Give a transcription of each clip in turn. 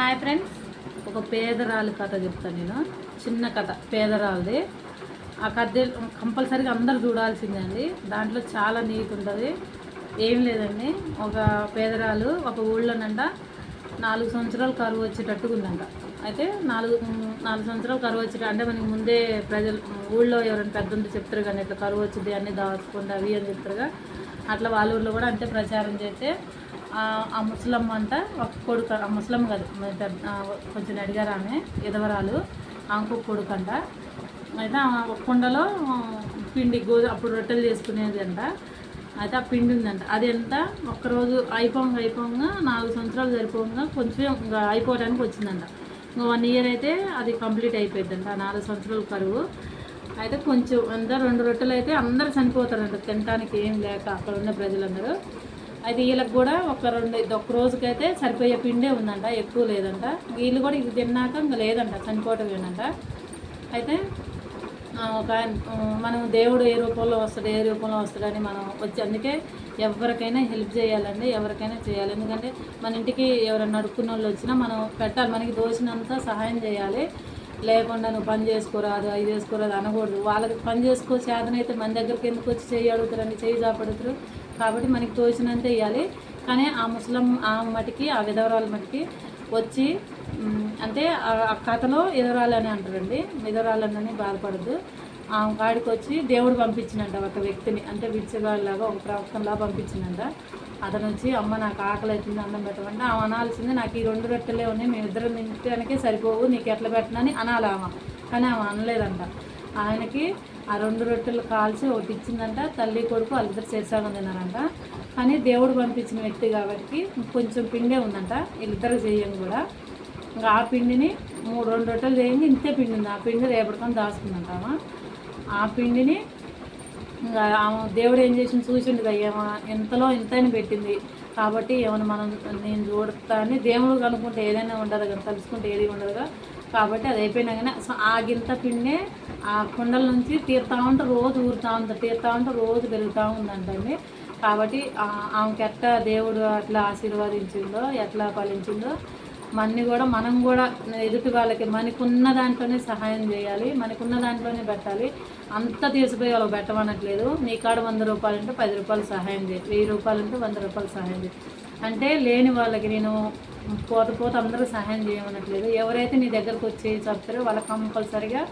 Hi friends. ఒక పేదరాలు కథ చెప్తాను నేను. చిన్న కథ పేదరాలది. ఆ కథ కంపల్సరీగా అందరు చూడాల్సిందే అండి దాంట్లో చాలా నీట్ ఉంటుంది. ఏం లేదండి. ఒక పేదరాలు ఒక ఊళ్ళోనంట నాలుగు సంవత్సరాలు కరువు వచ్చేటట్టుగా ఉందంట అయితే నాలుగు నాలుగు సంవత్సరాలు కరువు వచ్చేట అంటే మనకి ముందే ప్రజలు ఊళ్ళో ఎవరైనా పెద్ద ఉంటే చెప్తారు కానీ ఇట్లా కరువు వచ్చింది అన్నీ దాచుకుంది అవి అని చెప్తారుగా. అట్లా వాళ్ళ ఊళ్ళో కూడా అంతే ప్రచారం చేస్తే ఆ- ముసలమ్మ అంట ఒక కొడుకు ఆ ముసలమ్మ కాదు కొంచెం అడిగారు ఆమె ఎదవరాలు ఆమెకు కొడుకు అంట. అయితే ఆ ఒక కుండలో పిండి గోధు అప్పుడు రొట్టెలు చేసుకునేది అంట. అయితే ఆ పిండి ఉందంట. అది ఎంత? ఒక్కరోజు అయిపోంగా అయిపోంగా నాలుగు సంవత్సరాలు సరిపోగా కొంచెం ఇంకా అయిపోవడానికి వచ్చిందంట. ఇంకా వన్ ఇయర్ అయితే అది కంప్లీట్ అయిపోయిందంట ఆ నాలుగు సంవత్సరాల కరువు. అయితే కొంచెం అంతా రెండు రొట్టెలు అయితే అందరూ చనిపోతారంట తినడానికి ఏం లేక అక్కడ ఉన్న ప్రజలందరూ. అయితే వీళ్ళకి కూడా ఒక రెండు ఒక రోజుకైతే సరిపోయే పిండే ఉందంట ఎక్కువ లేదంట. వీళ్ళు కూడా ఇది తిన్నాక ఇంకా లేదంట చనిపోవటం ఏంటంట అయితే ఒక ఆయన, మనం దేవుడు ఏ రూపంలో వస్తాడు ఏ రూపంలో వస్తాడని మనం వచ్చి అందుకే ఎవరికైనా హెల్ప్ చేయాలండి ఎవరికైనా చేయాలి. ఎందుకంటే మన ఇంటికి ఎవరైనా నడుక్కున్న వాళ్ళు వచ్చినా మనం పెట్టాలి మనకి దోచినంత సహాయం చేయాలి. లేకుండా నువ్వు పని చేసుకోరాదు అది చేసుకోరాదు అనకూడదు. వాళ్ళకి పని చేసుకో చేతనైతే మన దగ్గరికి ఎందుకు వచ్చి చేయి అడుగుతారని చేయి చాపడుతారు కాబట్టి మనకి తోచినంత వేయాలి కానీ ఆ ముసలం ఆ మటికి ఆ విధవరాల మటుకి వచ్చి అంటే ఆ- కథలో ఎదురాలి అని అంటారండి. ఎదురాలని బాధపడద్దు. ఆ కాడికి వచ్చి దేవుడు పంపించినంట ఒక వ్యక్తిని. అంటే విచ్చగాళ్ళలాగా ఒక ప్రవక్తంలా పంపించినంట అతను వచ్చి అమ్మ నాకు ఆకలి అవుతుంది అన్నం పెట్టమంటే ఆమె అనాల్సింది. నాకు ఈ రెండు రొట్టెలే ఉన్నాయి. ఇద్దరు తినడానికే సరిపోవు. నీకు ఎట్లా పెట్టనని అనాలి ఆమె. కానీ ఆమె అనలేదంట. ఆయనకి ఆ రెండు రొట్టెలు కాల్చి ఒకటి ఇచ్చిందంట. తల్లి కొడుకు వాళ్ళిద్దరు చేసాగం తిన్నారంట కానీ దేవుడు పంపించిన వ్యక్తి కాబట్టి కొంచెం పిండే ఉందంట. వీళ్ళిద్దరు చేయని కూడా. ఇంకా ఆ పిండిని మూడు రెండు రొట్టెలు చేయండి. ఇంతే పిండి ఉంది. ఆ పిండి రేపటికొని దాచుకుందంటామా ఆ పిండిని ఇంకా ఆమె దేవుడు ఏం చేసింది చూసిండు అయ్యామా ఎంతలో ఇంతని పెట్టింది? కాబట్టి ఏమైనా మనం నేను చూడతా అని దేవుడు కనుక్కుంటే ఏదైనా ఉండదు కదా తలుసుకుంటే ఏది ఉండదుగా కాబట్టి అది అయిపోయినా కానీ ఆ గింత పిండే ఆ కుండల నుంచి తీరుతా ఉంటే రోజు ఊరుతూ ఉంటుంది తీరుతా ఉంటే రోజు పెరుగుతూ ఉందంటండి. కాబట్టి ఆమెకి ఎట్లా దేవుడు అట్లా ఆశీర్వదించిందో ఎట్లా ఫలించిందో మన్ని కూడా మనం కూడా ఎదుటి వాళ్ళకి మనకున్న దాంట్లోనే సహాయం చేయాలి మనకున్న దాంట్లోనే పెట్టాలి. అంత తీసిపోయి వాళ్ళకి పెట్టమనట్లేదు. నీ కాడ వంద రూపాయలు అంటే పది రూపాయలు సహాయం చేయి వెయ్యి రూపాయలు అంటే వంద రూపాయలు సహాయం చేయి. అంటే లేని వాళ్ళకి నేను పోత పోత అందరూ సహాయం చేయమనట్లేదు. ఎవరైతే నీ దగ్గరకు వచ్చి చెప్తారో వాళ్ళకి కంపల్సరిగా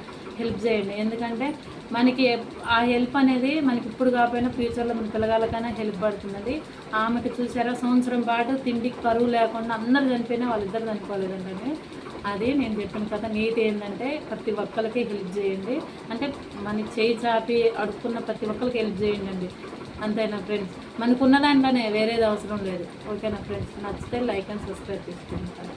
హెల్ప్ చేయండి. ఎందుకంటే మనకి ఆ హెల్ప్ అనేది మనకి ఇప్పుడు కాకపోయినా ఫ్యూచర్లో మన పిల్లగాళ్ళకైనా హెల్ప్ పడుతున్నది. ఆమెకి చూసారా సంవత్సరం పాటు తిండికి కరువు లేకుండా అందరు చనిపోయినా వాళ్ళిద్దరు చనిపోలేదండి అది నేను చెప్పిన కథ. నీతి ఏంటంటే ప్రతి ఒక్కరికి హెల్ప్ చేయండి. అంటే మనకి చేయి చాపి అడుక్కున్న ప్రతి ఒక్కరికి హెల్ప్ చేయండి అండి. అంతేనా ఫ్రెండ్స్ మనకున్న దాంట్లోనే వేరేది అవసరం లేదు. ఓకేనా ఫ్రెండ్స్ నచ్చితే లైక్ అండ్ సబ్స్క్రైబ్ చేసుకుంటాను.